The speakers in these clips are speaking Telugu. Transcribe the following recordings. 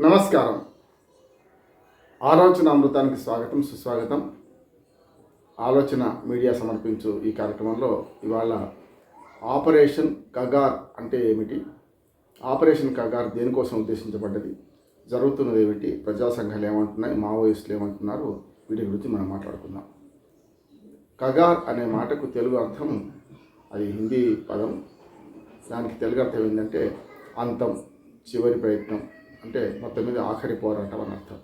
నమస్కారం. ఆలోచన అమృతానికి స్వాగతం సుస్వాగతం. ఆలోచన మీడియా సమర్పించు ఈ కార్యక్రమంలో ఇవాళ ఆపరేషన్ కగార్ అంటే ఏమిటి? ఆపరేషన్ కగార్ దేనికోసం ఉద్దేశించబడ్డది? జరుగుతున్నది ఏమిటి? ప్రజా సంఘాలు ఏమంటున్నాయి? మావోయిస్టులు ఏమంటున్నారు? వీటి గురించి మనం మాట్లాడుకుందాం. కగార్ అనే మాటకు తెలుగు అర్థం అది హిందీ పదం. దానికి తెలుగు అర్థం ఏంటంటే అంతం చివరి ప్రయత్నం. అంటే మొత్తం మీద ఆఖరి పోరాటం అని అర్థం.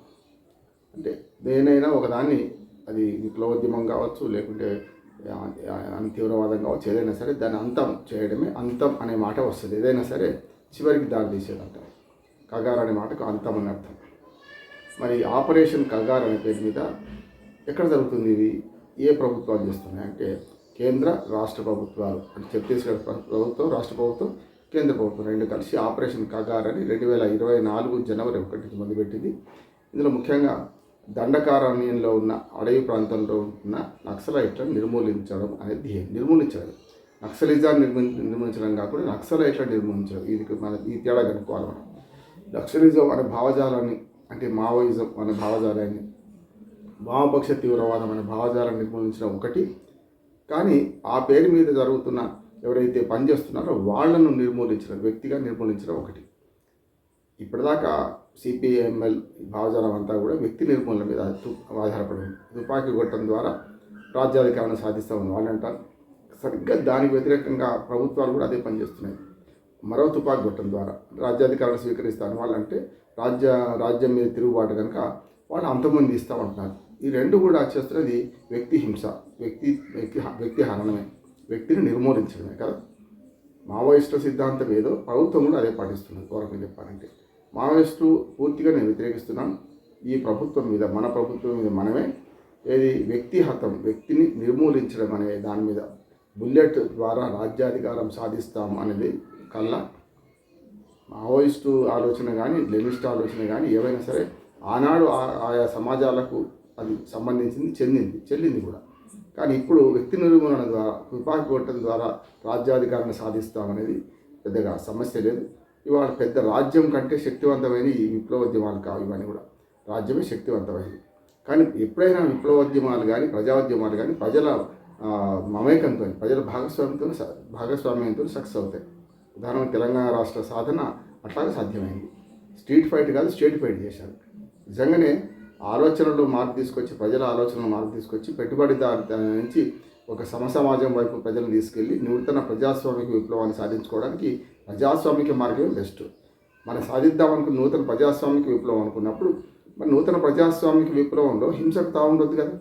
అంటే దేనైనా ఒకదాన్ని అది విప్లవోద్యమం కావచ్చు లేకుంటే తీవ్రవాదం కావచ్చు ఏదైనా సరే దాన్ని అంతం చేయడమే అంతం అనే మాట వస్తుంది. ఏదైనా సరే చివరికి దారి తీసేదంట. కగార్ అనే మాటకు అంతం అని అర్థం. మరి ఆపరేషన్ కగార్ అనే పేరు మీద ఎక్కడ జరుగుతుంది ఇది? ఏ ప్రభుత్వాలు చేస్తున్నాయి? అంటే కేంద్ర రాష్ట్ర ప్రభుత్వాలు. అంటే ఛత్తీస్గఢ్ ప్రభుత్వం రాష్ట్ర ప్రభుత్వం కేంద్ర ప్రభుత్వం రెండు కలిసి ఆపరేషన్ కగార్ అని రెండు వేల ఇరవై నాలుగు జనవరి ఒకటికి మొదలుపెట్టింది. ఇందులో ముఖ్యంగా దండకారణ్యంలో ఉన్న అడవి ప్రాంతంలో ఉన్న నక్సలైట్లను నిర్మూలించడం అనేది ధ్యేయం. నిర్మూలించడం నక్సలిజాన్ని నిర్మి నిర్మూలించడం కాకుండా నక్సలైట్లను నిర్మూలించడం. ఇది మన ఈ తేడా కనుక్కోవాలి మనం. నక్సలిజం అనే భావజాలాన్ని అంటే మావోయిజం అనే భావజాలాన్ని వామపక్ష తీవ్రవాదం అనే భావజాలాన్ని నిర్మూలించడం ఒకటి. కానీ ఆ పేరు మీద జరుగుతున్న ఎవరైతే పనిచేస్తున్నారో వాళ్ళను నిర్మూలించడం వ్యక్తిగా నిర్మూలించడం ఒకటి. ఇప్పటిదాకా సిపిఎంఎల్ భావజాలం అంతా కూడా వ్యక్తి నిర్మూలన మీద తు- తుపాకీ కొట్టడం ద్వారా రాజ్యాధికారాన్ని సాధిస్తామని వాళ్ళు అంటారు. సరిగ్గా దానికి వ్యతిరేకంగా ప్రభుత్వాలు కూడా అదే పనిచేస్తున్నాయి మరో తుపాకీ కొట్టడం ద్వారా రాజ్యాధికారాన్ని స్వీకరిస్తాను వాళ్ళంటే రాజ్య రాజ్యం మీద తిరుగుబాటు కనుక వాళ్ళు అంతమంది ఇస్తామంటున్నారు. ఈ రెండు కూడా చేస్తున్నది వ్యక్తి హింస వ్యక్తి వ్యక్తి వ్యక్తి హరణమే వ్యక్తిని నిర్మూలించడమే కదా? మావోయిస్టు సిద్ధాంతం ఏదో ప్రభుత్వం కూడా అదే పాటిస్తున్నది. గౌరవం చెప్పాలంటే. మావోయిస్టు పూర్తిగా నేను వ్యతిరేకిస్తున్నాను. ఈ ప్రభుత్వం మీద మన ప్రభుత్వం మీద మనమే ఏది వ్యక్తి హతం వ్యక్తిని నిర్మూలించడం అనే దాని మీద బుల్లెట్ ద్వారా రాజ్యాధికారం సాధిస్తాం అనేది కల్లా మావోయిస్టు ఆలోచన కానీ లెనిస్ట్ ఆలోచన కానీ ఏవైనా సరే ఆనాడు ఆ- ఆయా సమాజాలకు అది సంబంధించింది చెందింది చెల్లింది కూడా. కానీ ఇప్పుడు వ్యక్తి నిర్మూలన ద్వారా తుపాకీ కొట్టడం ద్వారా రాజ్యాధికారాన్ని సాధిస్తామనేది పెద్దగా సమస్య లేదు. ఇవాళ పెద్ద రాజ్యం కంటే శక్తివంతమైన ఈ విప్లవోద్యమాలు కావు ఇవన్నీ కూడా. రాజ్యమే శక్తివంతమైనది. కానీ ఎప్పుడైనా విప్లవోద్యమాలు కానీ ప్రజాోద్యమాలు కానీ ప్రజల మమేకంతో ప్రజల భాగస్వామ్యంతో స- భాగస్వామ్యంతో సక్సెస్ అవుతాయి. ఉదాహరణ తెలంగాణ రాష్ట్ర సాధన అట్లాగే సాధ్యమైంది. స్ట్రీట్ ఫైట్ కాదు స్టేట్ ఫైట్ చేశారు. నిజంగానే ఆలోచనలు మార్పు తీసుకొచ్చి ప్రజల ఆలోచనలు మార్పు తీసుకొచ్చి పెట్టుబడిదారు నుంచి ఒక సమసమాజం వైపు ప్రజలను తీసుకెళ్ళి నూతన ప్రజాస్వామిక విప్లవాన్ని సాధించుకోవడానికి ప్రజాస్వామిక మార్గం బెస్ట్ మనం సాధిద్దామనుకున్న నూతన ప్రజాస్వామిక విప్లవం అనుకున్నప్పుడు మరి నూతన ప్రజాస్వామిక విప్లవంలో హింసకు తావుండొద్దు కదా.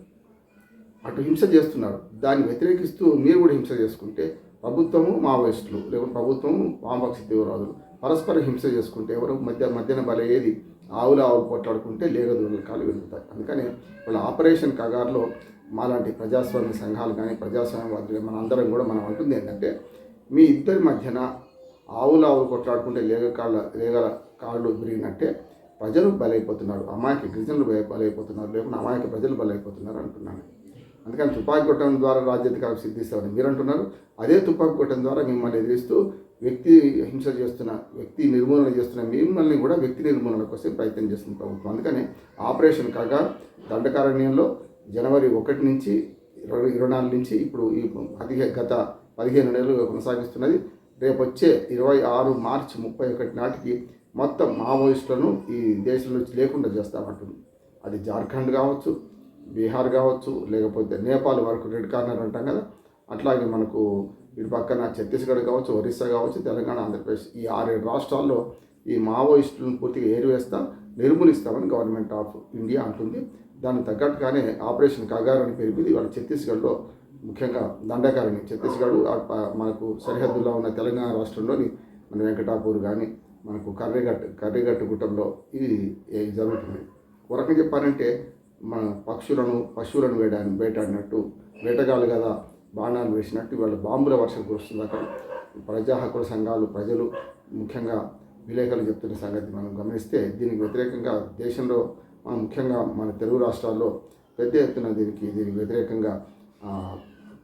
అటు హింస చేస్తున్నారు. దాన్ని వ్యతిరేకిస్తూ మీరు కూడా హింస చేసుకుంటే ప్రభుత్వము మావోయిస్టులు లేకపోతే ప్రభుత్వము వామపక్ష తీవ్రవాదులు పరస్పర హింస చేసుకుంటే ఎవరు? మధ్య మధ్యన బలయ్యేది ఆవులు ఆవులు కొట్లాడుకుంటే లేగదూరుల కాలు వెలుగుతాయి అందుకని వాళ్ళ ఆపరేషన్ కగార్లో మాలాంటి ప్రజాస్వామ్య సంఘాలు కానీ ప్రజాస్వామ్యవాదులు మన అందరం కూడా మనం అంటుంది ఏంటంటే మీ ఇద్దరి మధ్యన ఆవులు ఆవులు కొట్లాడుకుంటే లేగ కాళ్ళ లేగల కాళ్ళు విరిగినట్టే ప్రజలు బలైపోతున్నారు. అమాయక గిరిజనులు బలైపోతున్నారు. లేకుండా అమాయక ప్రజలు బలైపోతున్నారు అంటున్నాను. అందుకని తుపాకీ కొట్టడం ద్వారా రాజ్యాధికారం సిద్ధిస్తామని మీరు అంటున్నారు అదే తుపాకీ కొట్టడం ద్వారా మిమ్మల్ని ఎదిరిస్తూ వ్యక్తి హింస చేస్తున్న వ్యక్తి నిర్మూలన చేస్తున్న మిమ్మల్ని కూడా వ్యక్తి నిర్మూలన కోసం ప్రయత్నం చేస్తుంది ప్రభుత్వం. అందుకని ఆపరేషన్ కాగా దండకారణ్యంలో జనవరి ఒకటి నుంచి ఇరవై ఇరవై నాలుగు నుంచి ఇప్పుడు ఈ పదిహే గత పదిహేను నెలలు కొనసాగిస్తున్నది. రేపు వచ్చే ఇరవై ఆరు మార్చి ముప్పై ఒకటి నాటికి మొత్తం మావోయిస్టులను ఈ దేశంలో లేకుండా చేస్తామంటుంది. అది జార్ఖండ్ కావచ్చు బీహార్ కావచ్చు లేకపోతే నేపాల్ వరకు రెడ్ కార్నర్ అంటాం కదా అట్లాగే మనకు ఇటు పక్కన ఛత్తీస్గఢ్ కావచ్చు ఒరిస్సా కావచ్చు తెలంగాణ ఆంధ్రప్రదేశ్ ఈ ఆరేడు రాష్ట్రాల్లో ఈ మావోయిస్టులను పూర్తిగా ఏరివేస్తాం నిర్మూలిస్తామని గవర్నమెంట్ ఆఫ్ ఇండియా అంటుంది. దానికి తగ్గట్టుగానే ఆపరేషన్ కగారని అని పేరు ఇవాళ ఛత్తీస్గఢ్లో ముఖ్యంగా దండకారణి. ఛత్తీస్గఢ్ మనకు సరిహద్దులో ఉన్న తెలంగాణ రాష్ట్రంలోని మన వెంకటాపూర్ కానీ మనకు కర్రీగట్ కర్రీగట్టు గుట్టంలో ఇది జరుగుతుంది? ఒక రకంగా చెప్పాలంటే మన పక్షులను పశువులను వేయడానికి వేటాడినట్టు వేటగాళ్ళు కదా బాణాలు వేసినట్టు ఇవాళ బాంబుల వర్షం కురుస్తుంది. అక్కడ ప్రజా హక్కుల సంఘాలు ప్రజలు ముఖ్యంగా విలేకరులు చెప్తున్న సంగతి మనం గమనిస్తే దీనికి వ్యతిరేకంగా దేశంలో ముఖ్యంగా మన తెలుగు రాష్ట్రాల్లో పెద్ద ఎత్తున దీనికి దీనికి వ్యతిరేకంగా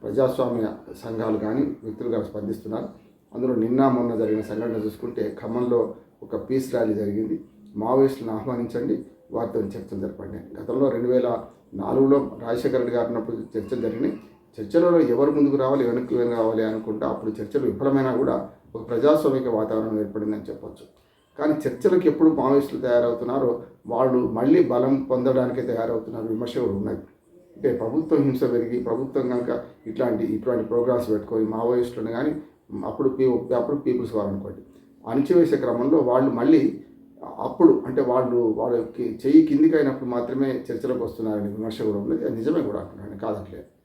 ప్రజాస్వామ్య సంఘాలు కానీ వ్యక్తులు కానీ స్పందిస్తున్నారు. అందులో నిన్న మొన్న జరిగిన సంఘటన చూసుకుంటే ఖమ్మంలో ఒక పీస్ ర్యాలీ జరిగింది. మావోయిస్టులను ఆహ్వానించండి వారితో చర్చలు జరపండి. గతంలో రెండు వేల నాలుగులో రాజశేఖర రెడ్డి గారు ఉన్నప్పుడు చర్చలు జరిగినాయి. చర్చలలో ఎవరు ముందుకు రావాలి వెనక్కి రావాలి అనుకుంటే అప్పుడు చర్చలు విఫలమైనా కూడా ఒక ప్రజాస్వామిక వాతావరణం ఏర్పడిందని చెప్పొచ్చు. కానీ చర్చలకు ఎప్పుడు మావోయిస్టులు తయారవుతున్నారో వాళ్ళు మళ్ళీ బలం పొందడానికే తయారవుతున్నారు విమర్శలు ఉన్నాయి అంటే ప్రభుత్వం హింస పెరిగి ప్రభుత్వం కనుక ఇట్లాంటి ఇట్లాంటి ప్రోగ్రామ్స్ పెట్టుకొని మావోయిస్టులను కానీ అప్పుడు పీ అప్పుడు పీపుల్స్ వారు అనుకోండి. అణిచివేసే క్రమంలో వాళ్ళు మళ్ళీ అప్పుడు అంటే వాళ్ళు వాళ్ళకి చెయ్యి కిందికి అయినప్పుడు మాత్రమే చర్చలకు వస్తున్నారని విమర్శ కూడా ఉన్నది. అది నిజమే కూడా అంటున్నాను కాదట్లేదు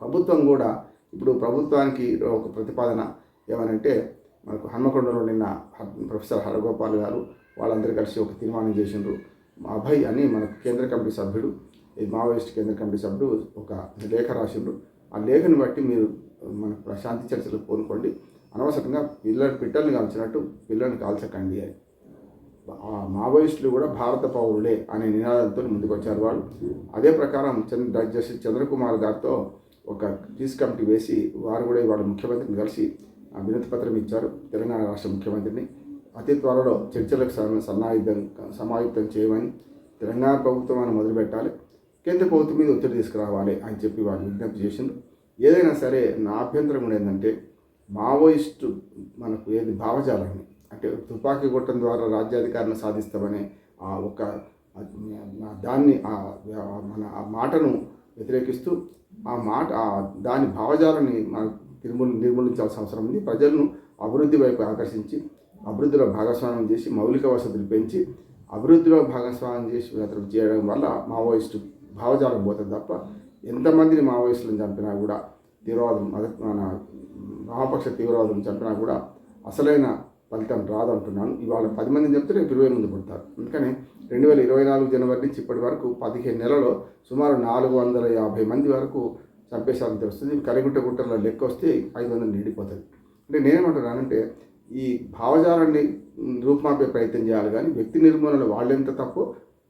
ప్రభుత్వం కూడా ఇప్పుడు ప్రభుత్వానికి ఒక ప్రతిపాదన ఏమనంటే మనకు హన్మకొండలో నిన్న ప్రొఫెసర్ హరగోపాల్ గారు వాళ్ళందరూ కలిసి ఒక తీర్మానం చేసిండ్రు. అభయ్ అని మనకు కేంద్ర కమిటీ సభ్యుడు ఈ మావోయిస్ట్ కేంద్ర కమిటీ సభ్యుడు ఒక లేఖ రాసిండ్రు. ఆ లేఖను బట్టి మీరు మన శాంతి చర్చలకు కోరుకోండి అనవసరంగా పిల్లలు పిట్టల్ని కాల్చినట్టు పిల్లల్ని కాల్చకండి అని. ఆ మావోయిస్టులు కూడా భారత పౌరులే అనే నినాదంతో ముందుకొచ్చారు వాళ్ళు. అదే ప్రకారం చంద్ర జస్టిస్ చంద్రకుమార్ గారితో ఒక పీస్ కమిటీ వేసి వారు కూడా ఇవాళ ముఖ్యమంత్రిని కలిసి ఆ వినతి పత్రం ఇచ్చారు. తెలంగాణ రాష్ట్ర ముఖ్యమంత్రిని. అతి త్వరలో చర్చలకు సన్న- సమాయుక్తం చేయమని తెలంగాణ ప్రభుత్వం అని మొదలుపెట్టాలి కేంద్ర ప్రభుత్వం మీద ఒత్తిడి తీసుకురావాలి అని చెప్పి వాళ్ళు విజ్ఞప్తి చేసిండ్రు. ఏదైనా సరే నా అభ్యంతరం కూడా ఏంటంటే మావోయిస్టు మనకు ఏది భావజాలాన్ని అంటే తుపాకీ కొట్టడం ద్వారా రాజ్యాధికారాన్ని సాధిస్తామనే ఆ ఒక దాన్ని ఆ మన ఆ మాటను వ్యతిరేకిస్తూ ఆ మాట ఆ దాని భావజాలని మనం నిర్మూల నిర్మూలించాల్సిన అవసరం ఉంది. ప్రజలను అభివృద్ధి వైపు ఆకర్షించి అభివృద్ధిలో భాగస్వామ్యం చేసి మౌలిక వసతులు పెంచి అభివృద్ధిలో భాగస్వామ్యం చేసి అతను చేయడం వల్ల మావోయిస్టు భావజాలం పోతుంది తప్ప ఎంతమందిని మావోయిస్టులను చంపినా కూడా తీవ్రవాదం మన వామపక్ష తీవ్రవాదం చంపినా కూడా అసలైన ఫలితం రాదంటున్నాను. ఇవాళ పది మందిని చెప్తే రేపు ఇరవై మంది పుడతారు. అందుకని రెండు వేల ఇరవై నాలుగు జనవరి నుంచి ఇప్పటి వరకు పదిహేను నెలలో సుమారు నాలుగు వందల యాభై మంది వరకు చంపేశారని తెలుస్తుంది. కరిగుట్ట గుట్టల లెక్క వస్తే ఐదు వందలు నిండిపోతుంది అంటే నేనేమంటున్నానంటే ఈ భావజాలాన్ని రూపుమాపే ప్రయత్నం చేయాలి కానీ వ్యక్తి నిర్మూలన వాళ్ళెంత తప్పు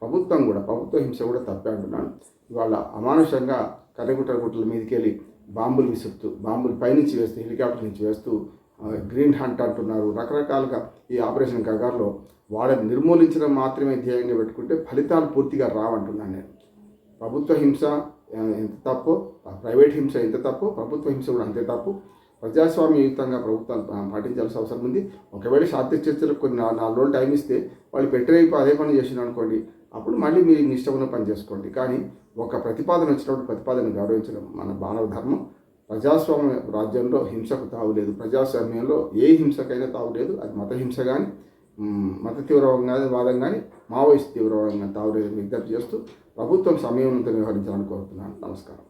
ప్రభుత్వం కూడా ప్రభుత్వ హింస కూడా తప్పే అంటున్నాను. ఇవాళ అమానుషంగా కర్రగుట్ట గుట్టల మీదకి వెళ్ళి బాంబులు విసురుతూ బాంబులు పైనుంచి వేస్తూ హెలికాప్టర్ నుంచి వేస్తూ గ్రీన్ హంట్ అంటున్నారు. రకరకాలుగా ఈ ఆపరేషన్ గగార్లో వాళ్ళని నిర్మూలించడం మాత్రమే ధ్యేయంగా పెట్టుకుంటే ఫలితాలు పూర్తిగా రావంటున్నాను నేను. ప్రభుత్వ హింస ఎంత తప్పు? ప్రైవేట్ హింస ఎంత తప్పు? ప్రభుత్వ హింస కూడా అంతే తప్పు. ప్రజాస్వామ్యయుతంగా ప్రభుత్వాలు పాటించాల్సిన అవసరం ఉంది. ఒకవేళ శాంతి చర్చలకు కొన్ని నాలుగు రోజులు టైం ఇస్తే వాళ్ళు పెట్టరేపు అదే పని చేసిన అనుకోండి అప్పుడు మళ్ళీ మీరు మీ ఇష్టమైన పని చేసుకోండి. కానీ ఒక ప్రతిపాదన వచ్చినప్పుడు ప్రతిపాదన గౌరవించడం మన మానవ ధర్మం. ప్రజాస్వామ్య రాజ్యంలో హింసకు తావులేదు. ప్రజాస్వామ్యంలో ఏ హింసకైనా తావులేదు. అది మత హింస కానీ మత తీవ్రవాదం కానీ మావోయిస్ట్ తీవ్రవాదంగా తావులేదు విజ్ఞప్తి చేస్తూ ప్రభుత్వం సమయంతో వ్యవహరించాలని కోరుతున్నాను. నమస్కారం.